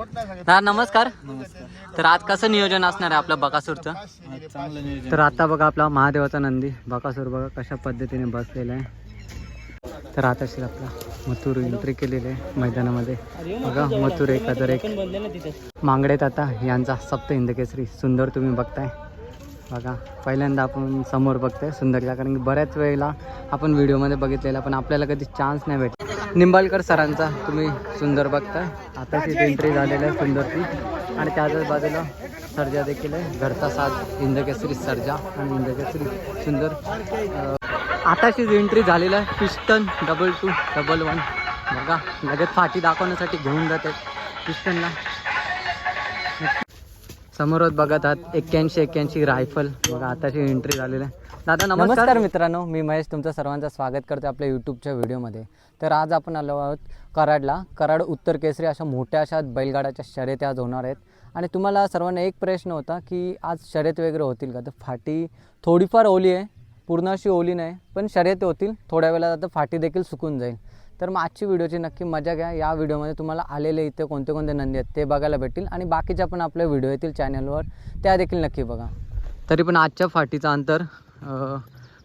हा नमस्कार. तर आज कसं नियोजन असणार आहे आपलं बकासूरचं? चांगलं नियोजन तर आता बघा आपला महादेवाचा नंदी बकासूर बघा कशा पद्धतीने बसलेला आहे. तर आता शिर आपला मथुर एंट्री केलेली आहे मैदानामध्ये. बघा मथुर एक हजार एक. मांगडेत आता यांचा सप्त हिंदकेसरी सुंदर तुम्ही बघताय. बघा पहिल्यांदा आपण समोर बघतोय सुंदरचा कारण की बऱ्याच वेळेला आपण व्हिडिओमध्ये बघितलेला पण आपल्याला कधी चान्स नाही भेटला निंबाळकर सरांचा तुम्ही सुंदर बघताय. तिथे एंट्री झालेलं आहे सुंदरची आणि त्याच्याच बाजूला सर्जा देखील आहे. घरचा साज इंदकेसरी सर्जा आणि इंदकेसरी सुंदर आताशीच आताचीच एंट्री झालेलं आहे piston double two double one बघा लगेच फाटी दाखवण्यासाठी घेऊन जाते पिस्टनला. समोरच बघत आहात एक्क्याऐंशी एक्क्याऐंशी रायफल. बघा आताची एंट्री झालेली आहे. दादा नमस्कार. मित्रांनो मी महेश तुमचं सर्वांचं स्वागत करतो आपल्या यूट्यूबच्या व्हिडिओमध्ये. तर आज आपण आलो आहोत कराडला. कराड उत्तर केसरी अशा मोठ्या अशा बैलगाड्याच्या शर्यती आज होणार आहेत. आणि तुम्हाला सर्वांना एक प्रश्न होता की आज शर्यत वगैरे होतील का? तर फाटी थोडीफार ओली आहे. पूर्ण अशी ओली नाही पण शर्यती होतील. थोड्या वेळात आता फाटी देखील सुकून जाईल. तर मग आजची व्हिडिओची नक्की मजा घ्या. या व्हिडिओमध्ये तुम्हाला आलेले इथे कोणते कोणते नंदी आहेत ते बघायला भेटतील आणि बाकीच्या पण आपल्या व्हिडिओ येतील चॅनलवर. त्या देखील नक्की बघा. तरी पण आजच्या फाटीचं अंतर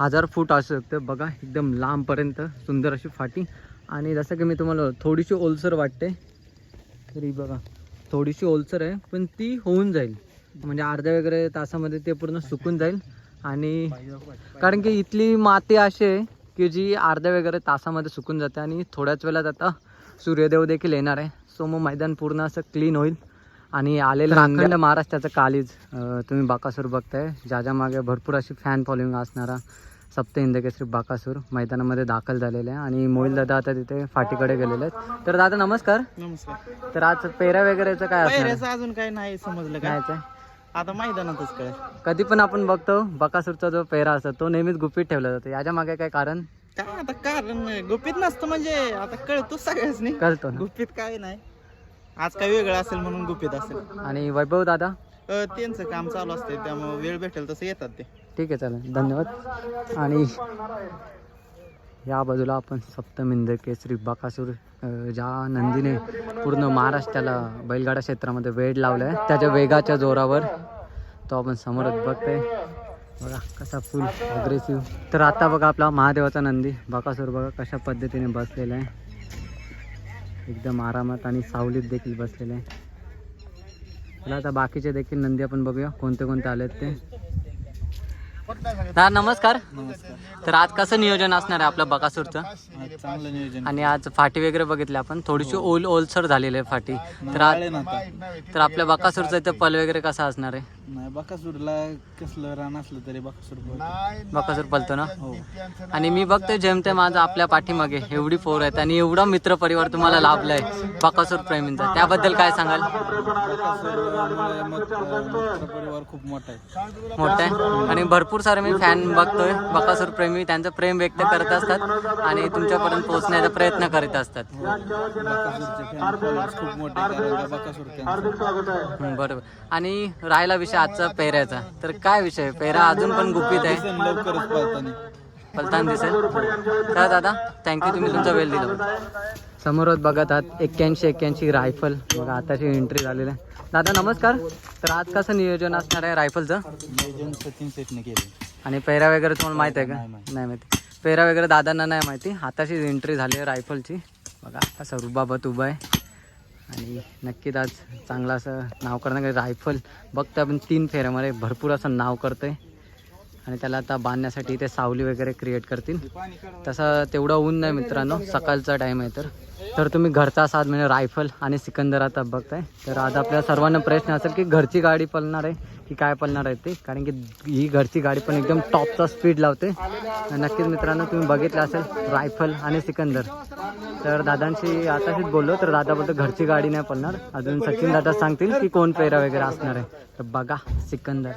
हजार फूट असू शकतं. बघा एकदम लांबपर्यंत सुंदर अशी फाटी. आणि जसं की मी तुम्हाला थोडीशी ओलसर वाटते. तरी बघा थोडीशी ओलसर आहे पण ती होऊन जाईल. म्हणजे अर्ध्या वगैरे तासामध्ये ते पूर्ण सुकून जाईल. आणि कारण की इथली माती अशी आहे की जी अर्ध्या वगैरे तासामध्ये सुकून जाते आणि थोड्याच वेळात आता सूर्यदेव देखील येणार आहे. सो मग मैदान पूर्ण असं क्लीन होईल. आणि आलेलं अखंड महाराष्ट्राचं कालीज तुम्ही बाकासूर बघताय. ज्याच्या मागे भरपूर अशी फॅन फॉलोईंग असणारा सप्त हिंदकेसरी बाकासूर मैदानामध्ये दाखल झालेले आहे. आणि मोहिल दादा आता तिथे फाटीकडे गेलेले आहेत. तर दादा नमस्कार. नमस्कार. तर आज पेरा वगैरेचं काय अजून काही नाही समजलं काय? आता मैदानातच कळेल. कधी पण आपण बघतो बकासूरचा जो पेरा असतो तो नेहमीच गुपित ठेवला जातो. याच्या मागे काय कारण? काय आता कारण गुपित नसतं म्हणजे? आता कळतो सगळ्याच नाही कळतो ना. गुपित काय नाही. आज काय वेगळं असेल म्हणून गुपित असेल. आणि वैभव दादा? अं, त्यांचं काम चालू असते त्यामुळे वेळ भेटेल तसं येतात ते. ठीक आहे चालेल. धन्यवाद. आणि या बाजूला आपण सप्तमिंद केसरी बकासूर अं, ज्या नंदीने पूर्ण महाराष्ट्राला बैलगाडा क्षेत्रामध्ये वेड लावला आहे त्याच्या वेगाच्या जोरावर तो आपण समोरच बघतोय. बघा कसा फुल अग्रेसिव्ह तर आता बघा आपला महादेवाचा नंदी. बकासूर बघा कशा पद्धतीने बसलेला आहे. एकदम आरामात आणि सावलीत देखील बसलेले आहे. चला आता बाकीचे देखील नंदी आपण बघूया कोणते कोणते आलेत ते. हा नमस्कार. नमस्कार तर आज कसं नियोजन असणार आहे आपलं बकासूरचं चांगलं नियोजन आणि आज फाटी वगैरे बघितली आपण. थोडीशी ओल ओलसर झालेली आहे फाटी. तर आज तर आपल्या बकासूरचं इथं पल वगैरे कसं असणार आहे? नाही बकासूरला कसलं रान असलं तरी बकासूर. बकासूर पलतो ना? हो. आणि मी बघतोय जेमते माझं आपल्या पाठीमागे एवढी पोर आहेत आणि एवढा मित्र परिवार तुम्हाला लाभलाय बकासूर प्रेमींचा. त्याबद्दल काय सांगाल? बकासूरमुळे मग अं, मित्र परिवार खूप मोठा आहे. मोठं आहे. आणि भरपूर सारे मी फॅन बघतोय. बकासूर प्रेमी त्यांचं प्रेम व्यक्त करत असतात आणि तुमच्यापर्यंत पोहोचण्याचा प्रयत्न करीत असतात. बकासूरचे फॅन फॉलोअर्स खूप मोठे आहे, कारण का बकासूर त्यांचं हं, बरोबर. आणि राहिला विषय आजचा पेऱ्याचा. तर काय विषय? पेरा अजून पण गुपित आहे. दिसेल लवकरच पळताना पलताना दिसेल. तर दादा थँक्यू तुम्ही तुमचा वेळ दिला. समोरच बघत आहात एक्क्याऐंशी एक्क्याऐंशी रायफल. बघा आताची एंट्री झालेली आहे. दादा नमस्कार. तर आज कसं नियोजन असणार आहे रायफलचं? नियोजन सचिन सेटने केले. आणि पेरा वगैरे तुम्हाला माहीत आहे का? नाही माहीत. नाही माहिती. पेरा वगैरे दादांना नाही माहिती. आताची एंट्री झाली आहे रायफलची. बघा कसा रुबाबत उभा आहे. आणि नक्कीच आज चांगलं असं नाव करणार रायफल बघतो आपण. तीन फेऱ्यामध्ये भरपूर असं नाव करतोय. आणि त्याला आता बांधण्यासाठी ते सावली वगैरे क्रिएट करतील. तसं तेवढं ऊन नाही मित्रांनो सकाळचा टाईम आहे तर. तर तुम्ही घरचा साथ म्हणजे रायफल आणि सिकंदर आता बघताय. तर आज आपल्या सर्वांना प्रश्न असेल की घरची गाडी पळणार आहे की काय पडणार आहे ते. कारण की ही घरची गाडी पण एकदम टॉपचा स्पीड लावते. नक्कीच मित्रांनो तुम्ही बघितलं असेल रायफल आणि सिकंदर. तर दादांशी आताशीच बोललो तर दादा घरची गाडी नाही पडणार. अजून सचिन दादा सांगतील की कोण पेरा वगैरे असणार आहे. तर बघा सिकंदर.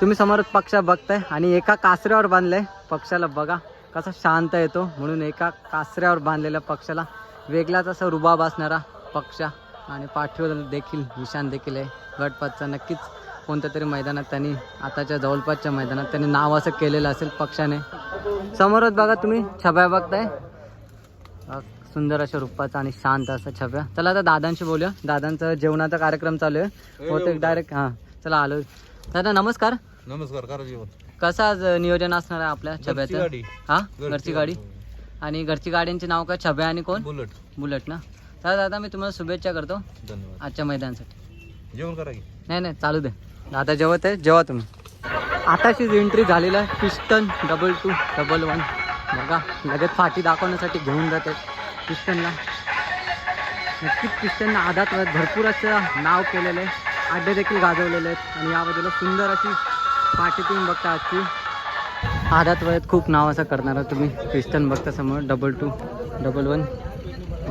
तुम्ही समोर पक्ष बघताय आणि एका कासऱ्यावर बांधलंय पक्षाला. बघा कसा शांत येतो म्हणून एका कासऱ्यावर बांधलेल्या पक्षाला वेगळाच असा रुबाब असणारा पक्षा. आणि पाठीवर देखील निशान देखील आहे. गटपातचा नक्कीच कोणत्या तरी मैदानात त्यांनी आताच्या जवळपासच्या मैदानात त्यांनी नाव असं केलेलं असेल पक्षाने. समोरच बघा तुम्ही छब्या बघताय. सुंदर अशा रूपाचा आणि शांत असा छब्या. चला आता दादांशी बोलूया. दादांचा जेवणाचा कार्यक्रम चालू आहे. होते डायरेक्ट हां चला आलो. दादा नमस्कार. नमस्कार करा जेवण कसं आज नियोजन असणार आहे आपल्या छब्याचं. हा? घरची गाडी. आणि घरची गाड्यांचे नाव काय? छब्या आणि कोण? बुलट. बुलेट ना? तर दादा मी तुम्हाला शुभेच्छा करतो धन्यवाद. आजच्या मैदानासाठी. जेवण करा की. नाही नाही चालू दे. आता जेवत आहे? जेवा तुम्ही. आताशीच एंट्री झालेलं आहे piston double two double one बघा लगेच फाटी दाखवण्यासाठी घेऊन जाते. पिस्टनला नक्कीच पिस्टनला आधात वयात भरपूर असं नाव केलेलं आहे. आड्डे देखील गाजवलेले आहेत. आणि या सुंदर अशी पाठी तुम्ही बघता आजची आधात वयात खूप नाव असं करणारा तुम्ही. पिस्टन बघता समोर डबल टू डबल वन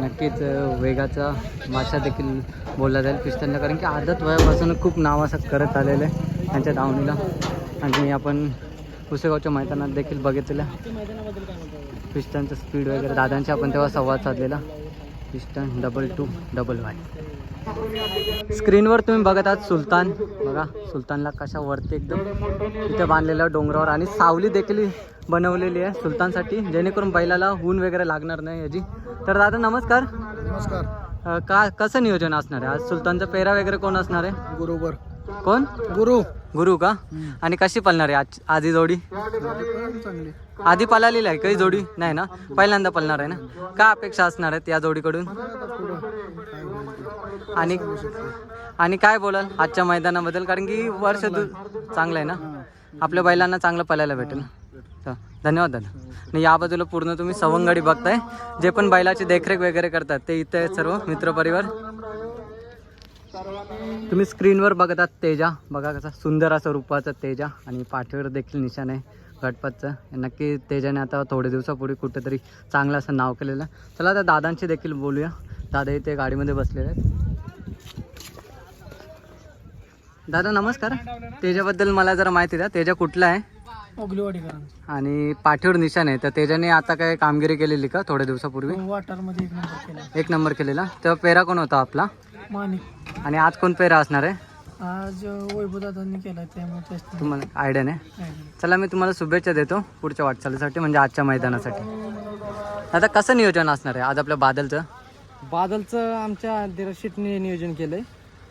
नक्कीच वेगाचा माशा देखील बोलला जाईल पिस्टनला कारण की आदत वयापासून खूप नाव असं करत आलेलं आहे त्यांच्या दावणीला. आणि आपण पुसेगावच्या मैदानात देखील बघितलेलं पिस्टनचं स्पीड वगैरे. दादांशी आपण तेव्हा संवाद साधलेला. Piston double two double Y स्क्रीनवर तुम्ही बघत आहात सुलतान. बघा सुलतानला कशा वरती एकदम इथे बांधलेलं डोंगरावर. आणि सावली देखील बनवलेली आहे सुलतानसाठी जेणेकरून बैलाला ऊन वगैरे लागणार नाही याची. तर दादा नमस्कार. नमस्कार. अ, का कसं नियोजन असणार आहे? आज सुलतानचा पेरा वगैरे कोण असणार आहे? बरोबर कोण? गुरु. गुरु का? आणि कशी पळणार आहे आज आधी जोडी? चांगली आधी पळालेली आहे काही जोडी? नाही ना? पहिल्यांदा पळणार आहे ना? काय अपेक्षा असणार आहेत या जोडीकडून? आणि आणि काय बोलाल आजच्या मैदानाबद्दल? कारण की वर्ष दु- चांगलं आहे ना? आपल्या बैलांना चांगलं पळायला भेटेल. तर धन्यवाद दादा. आणि या बाजूला पूर्ण तुम्ही सवंगडी बघताय जे पण बैलाची देखरेख वगैरे करतात ते इथे आहेत सर्व मित्रपरिवार. तुम्ही स्क्रीनवर बघत आहात तेजा बघा कसा सुंदर असं रूपाचा तेजा आणि पाठीवर देखील निशाण आहे गटपतचं नक्की तेजाने आता थोडे दिवसापूर्वी कुठेतरी चांगलं असं नाव केलेलं. चला आता दादांशी देखील बोलूया. दादा इथे गाडीमध्ये बसलेले आहेत. दादा नमस्कार. तेजाबद्दल मला जरा माहिती द्या. तेजा कुठला आहे? ओगलीवाडीकरांचा आणि पाठीवर निशाण आहे. तर तेजाने आता काय कामगिरी केलेली का थोड्या दिवसापूर्वी? वाटारमध्ये एक नंबर केला. एक नंबर केलेला. तेव्हा पेरा कोण होता आपला? माणिक आणि आज कोण पेरा असणार आहे? आज वैभवदादांनी केला त्यामुळे तेच ते तुम्हाला आयडिया नाही? नाही. चला मी तुम्हाला शुभेच्छा देतो पुढच्या वाटचालीसाठी म्हणजे आजच्या मैदानासाठी. आता कसं नियोजन असणार आहे? आज आपल्या बादलचं? बादलचं आमच्या दिरशीटने नियोजन केलंय.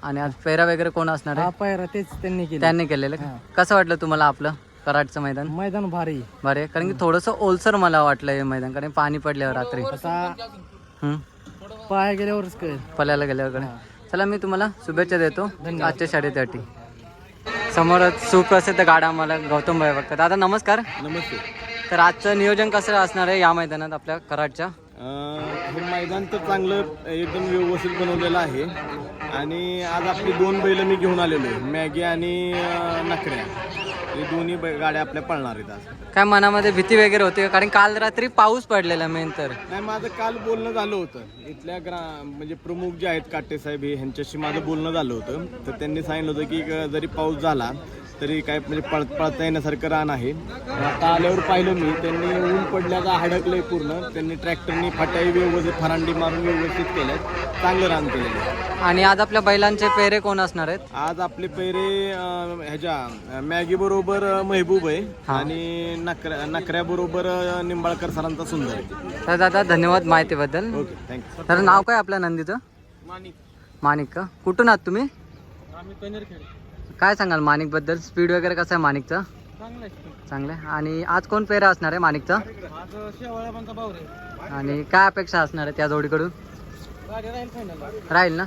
आणि आज पेरा वगैरे कोण असणार हा आहे पायरा तेच त्यांनी केलं त्यांनी केलेलं. का? कसं वाटलं तुम्हाला आपलं? कराडचं मैदान? मैदान भारी. बरे कारण की थोडंसं ओलसर मला वाटलं हे मैदान कारण पाणी पडल्यावर रात्री. आता हम्म. पाया गेल्यावरच कळेल. पल्याला गेल्यावर कडे चला मी तुम्हाला शुभेच्छा देतो आजच्या शाळेसाठी. समोरच सुप्रसिद्ध गाडा मला गौतम भाई बघतात. दादा नमस्कार. नमस्ते. तर आजचं नियोजन कसं असणार आहे या मैदानात आपल्या कराडच्या? अं, हे मैदान तर चांगलं एकदम व्यवस्थित बनवलेलं आहे. आणि आज आपली दोन बैल मी घेऊन आलेलो आहे. मॅगी आणि अं, नखऱ्या. हे दोन्ही बै- गाड्या आपल्या पळणार आहेत आज. काय मनामध्ये भीती वगैरे होती का? कारण काल रात्री पाऊस पडलेला मेन तर. नाही माझं काल बोलणं झालं होतं. इथल्या ग्रा म्हणजे प्रमुख जे आहेत काटे साहेब हे ह्यांच्याशी माझं बोलणं झालं होतं. तर त्यांनी सांगितलं होतं की ग- जरी पाऊस झाला तरी काय म्हणजे पळ पळता येण्यासारखं रान आहे. आता आल्यावर पाहिलं मी त्यांनी ऊन पडल्याचा हडकलंय पूर्ण. त्यांनी ट्रॅक्टरनी फाट्याही व्यवस्थित फरांडी मारून व्यवस्थित केल्यात. चांगलं रान केलेलं आहे. आणि आज आपल्या बैलांचे पेरे कोण असणार आहेत? आज आपले पैरे अं, ह्याच्या मॅगी बरोबर महबूब आहे. आणि नकऱ्या नकऱ्या बरोबर निंबाळकर सरांचा सुंदर आहे. तर दादा धन्यवाद माहितीबद्दल. ओके थँक्यू तर नाव काय आपल्या नंदीचं? मानिक माणिक का? कुठून आहात तुम्ही? आम्ही कनेरखेड काय सांगाल माणिकबद्दल? स्पीड वगैरे कसं आहे माणिकचं? चांगला आहे आणि आज कोण पेरा असणार आहे माणिकचा? आणि काय अपेक्षा असणार आहे त्या जोडीकडून? राहील ना?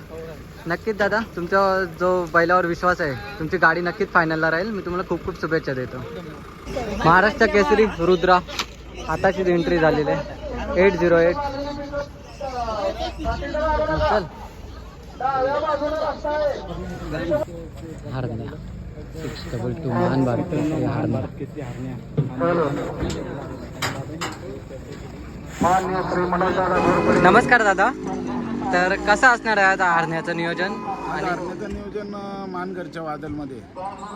नक्कीच दादा तुमचा जो बैलावर विश्वास आहे तुमची गाडी नक्कीच फायनलला राहील. मी तुम्हाला खूप खूप शुभेच्छा देतो. महाराष्ट्र केसरी रुद्रा आताचीच एंट्री झालेली आहे. एट झिरो एट चल. हारण्या. सिक्स डबल टू महान भारत केसरी नमस्कार दादा. तर कसं असणार आहे आता हारण्याचं नियोजन? आणि अं, मानगरच्या वादलमध्ये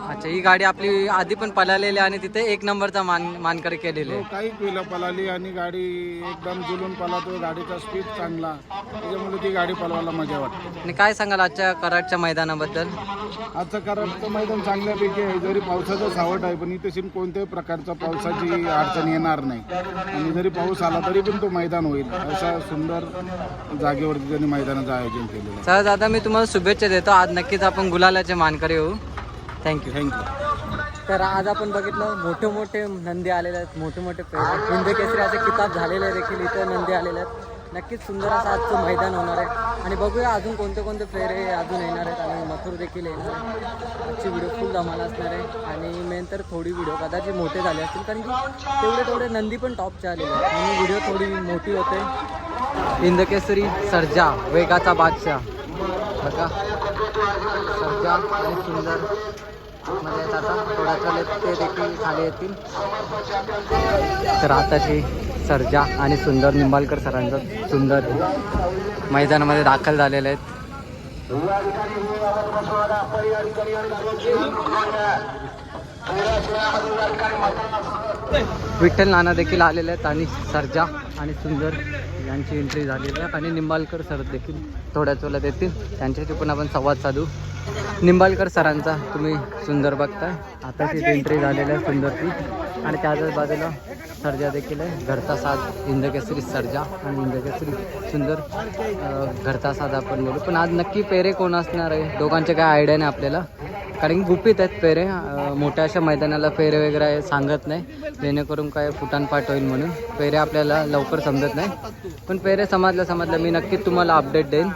अच्छा ही गाडी आपली आधी पण पळालेली आणि तिथे एक नंबरचा मान मानकरी केलेली आहे. काही पिलं पळाली आणि गाडी एकदम जुलून पळतो गाडीचा स्पीड चांगला. त्याच्यामुळे ती गाडी पळवायला मजा वाटते. आणि काय सांगाल आजच्या कराडच्या मैदानाबद्दल? आजचं कराडचं मैदान चांगल्यापैकी आहे. जरी पावसाचं सावट आहे पण इथे सीन कोणत्याही प्रकारचा पावसाची अडचण येणार नाही. आणि जरी पाऊस आला तरी पण तो मैदान होईल. अशा सुंदर जागेवरती त्यांनी मैदानाचं आयोजन केलेलं आहे. चला दादा मी तुम्हाला शुभेच्छा देतो. आज नक्कीच आपण गुलालाचे मानकरी होऊ. थँक्यू थँक्यू तर आज आपण बघितलं मोठे मोठे नंदी आलेले आहेत मोठे मोठे हिंद केसरी असे किताब झालेले देखील इथं नंदी आलेले आहेत. नक्कीच सुंदर असं आजचं मैदान होणार आहे. आणि बघूया अजून कोणते कोणते फेरे अजून येणार आहेत आणि मथुर देखील येणार आहे. आजची व्हिडिओ फुल धमाल असणार आहे. आणि मेन तर थोडी व्हिडिओ कदाचित मोठे झाले असतील कारण की तेवढे तेवढे नंदी पण टॉपचे आलेले आहेत. म्हणून व्हिडिओ थोडी मोठी होते. हिंदकेसरी सर्जा वेगाचा बादशाह. बघा. सर्जा आणि सुंदरमध्ये जातात आता थोड्याच ते देखील खाली येतील तर आताची सर्जा आणि सुंदर निंबालकर सरांचं सुंदर मैदानामध्ये दाखल झालेले आहेत विठ्ठल नाना देखील आलेले आहेत आणि सर्जा आणि सुंदर यांची एंट्री झालेली आहे. आणि निंबालकर सर देखील थोड्याच वेळात येतील. त्यांच्याशी पण आपण संवाद साधू. निंबालकर सरांचा तुम्ही सुंदर बघताय. आता तिथे एंट्री झालेली आहे सुंदरची आणि त्याच्याच बाजूला सर्जा देखील आहे. घरचा साज इंद्रकेसरी सर्जा आणि इंद्रकेसरी सुंदर घरचा साज आपण बोलू. पण आज नक्की पेरे कोण असणार आहे? दोघांचे काय आयडिया नाही आपल्याला. कारण की गुपित आहेत पेरे. मोठ्या अशा मैदानाला पेरे वगैरे आहे सांगत नाही. जेणेकरून काय फुटानपाट होईल म्हणून. पेरे आपल्याला लवकर समजत नाही. पण पेरे समजलं समजलं मी नक्कीच तुम्हाला अपडेट देईन.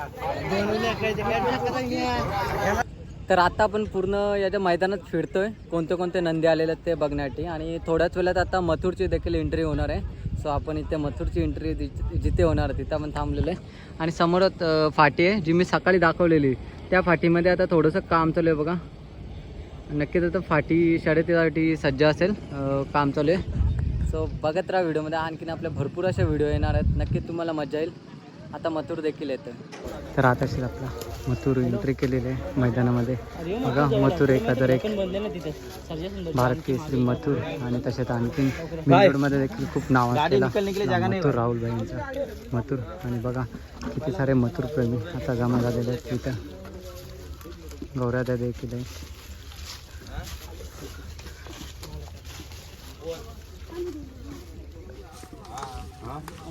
तर आता आपण पूर्ण याच्या मैदानात फिरतोय कोणते कोणते नंदी आलेले आहेत ते बघण्यासाठी. आणि थोड्याच वेळात आता मथुरची देखील एंट्री होणार आहे. सो आपण इथे मथुरची एंट्री जिथे होणार आहे तिथं आपण थांबलेलं आहे. आणि समोरच फाटी आहे जी मी सकाळी दाखवलेली. त्या फाटीमध्ये आता थोडंसं काम चालू आहे बघा. नक्कीच आता फाटी शाळेतीसाठी सज्ज असेल काम चालू आहे. सो बघत राहा व्हिडिओमध्ये. आणखीन आपल्या भरपूर अशा व्हिडिओ येणार आहेत. नक्कीच तुम्हाला मजा येईल. आता मथुर देखील येतं तर आता असेल आपला मथुर एंट्री केलेली आहे मैदानामध्ये. बघा मथुर एखादर एक भारत केसरी मथुर आणि तशात आणखीन मध्ये देखील खूप नाव असलेला मथुर राहुल भाईंचा मथुर. आणि बघा किती सारे मथुर प्रेमी आता जमा झालेले आहेत तिथं गौऱ्यादा देखील आहे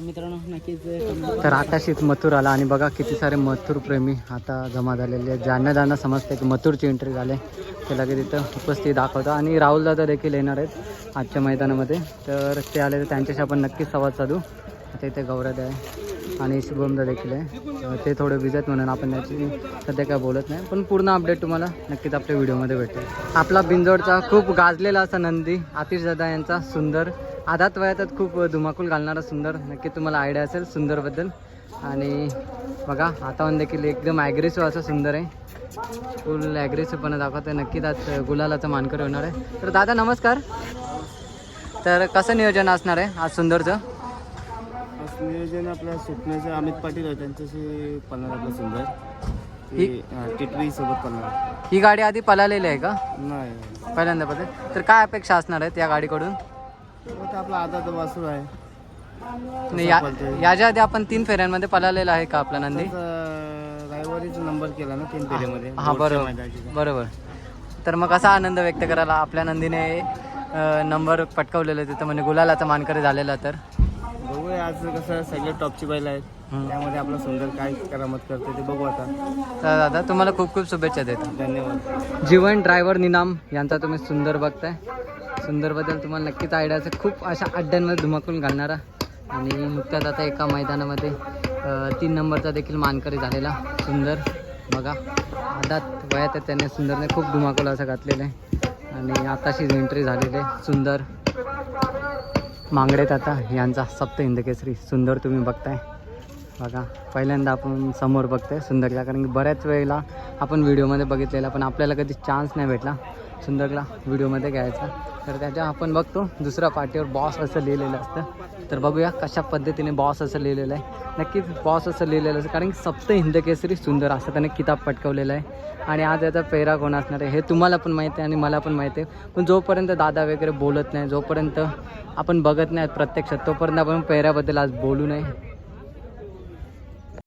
मित्रांनो नक्कीच तर आकाशीत मथुर आला आणि बघा किती सारे मथुर प्रेमी आता जमा झालेले आहेत. ज्यांना ज्यांना समजतं की मथुरची एंट्री झाले ते लगेच तिथं उपस्थित दाखवतो. आणि राहुल दादा देखील येणार आहेत आजच्या मैदानामध्ये. तर ते आले तर त्यांच्याशी आपण नक्कीच संवाद साधू. आता इथे गौरद आहे आणि शुभमदा देखील आहे. ते थोडे विजत म्हणून आपण त्याची सध्या काय बोलत नाही. पण पूर्ण अपडेट तुम्हाला नक्कीच आपल्या व्हिडिओमध्ये भेटेल. आपला बिंजोडचा खूप गाजलेला असा नंदी आतिश दादा यांचा सुंदर आधात वयातच खूप धुमाकूल घालणारा सुंदर नक्की तुम्हाला आयडिया असेल सुंदरबद्दल. आणि बघा वातावरण देखील एकदम ॲग्रेसिव्ह असं सुंदर आहे. फुल ॲग्रेसिव्हपणा दाखवतं नक्कीच आज गुलालाचा मानकर होणार आहे. तर दादा नमस्कार. तर कसं नियोजन असणार आहे आज सुंदरचं? नियोजन आपल्या सुटण्याचे अमित पाटील आहे. त्यांच्याशी पळणार आपलं सुंदर. ही- टिटवी सोबत पळणार. ही गाडी आधी पळालेली आहे का? नाही. पहिल्यांदा पद्धत तर काय अपेक्षा असणार आहेत या गाडीकडून? आपला वासरू आहे. नाही, या याच्या आधी आपण तीन फेऱ्यांमध्ये पळालेला आहे का आपला नंदी? रायवारीचा नंबर केला ना तीन फेरीमध्ये हा बरोबर बरोबर. तर मग कसा आनंद व्यक्त करायला आपल्या नंदीने नंबर पटकावलेला तिथं म्हणजे गुलालाचा मानकरी झालेला तर? बघूया आज कसं सगळे टॉपची बैल आहेत. त्यामध्ये आपला सुंदर काय करामत करते ते बघू आता. तर दादा तुम्हाला खूप खूप शुभेच्छा देतो. धन्यवाद. जीवन ड्रायव्हर निनाम यांचा तुम्ही सुंदर बघताय. सुंदरबद्दल तुम्हाला नक्कीच आयडिया असेल. खूप अशा अड्ड्यांमध्ये धुमाकून घालणारा आणि नुकत्याच आता एका मैदानामध्ये तीन नंबरचा देखील मानकरी झालेला सुंदर. बघा आदात वयात आहे त्याने सुंदरने खूप धुमाकूल असं घातलेलं आहे. आणि आताशी एंट्री झालेली आहे सुंदर. मांगडेत आता यांचा सप्त हिंदकेसरी सुंदर तुम्ही बघताय. बघा पहिल्यांदा आपण समोर बघतोय सुंदरला कारण की बऱ्याच वेळेला आपण व्हिडिओमध्ये बघितलेला पण आपल्याला कधी चान्स नाही भेटला. सुंदरला व्हिडिओमध्ये घ्यायचा. तर त्याच्या आपण बघतो दुसऱ्या पार्टीवर बॉस असं लिहिलेलं असतं. तर बघूया कशा पद्धतीने बॉस असं लिहिलेलं आहे. नक्कीच बॉस असं लिहिलेलं असतं कारण की सप्त हिंदकेसरी सुंदर असं त्याने किताब पटकवलेलं आहे. आणि आज याचा पेहरा कोण असणार आहे हे तुम्हाला पण माहिती आहे आणि मला पण माहिती आहे. पण जोपर्यंत दादा वगैरे बोलत नाही जोपर्यंत आपण बघत नाही प्रत्यक्षात तोपर्यंत आपण पेहऱ्याबद्दल आज बोलू नये.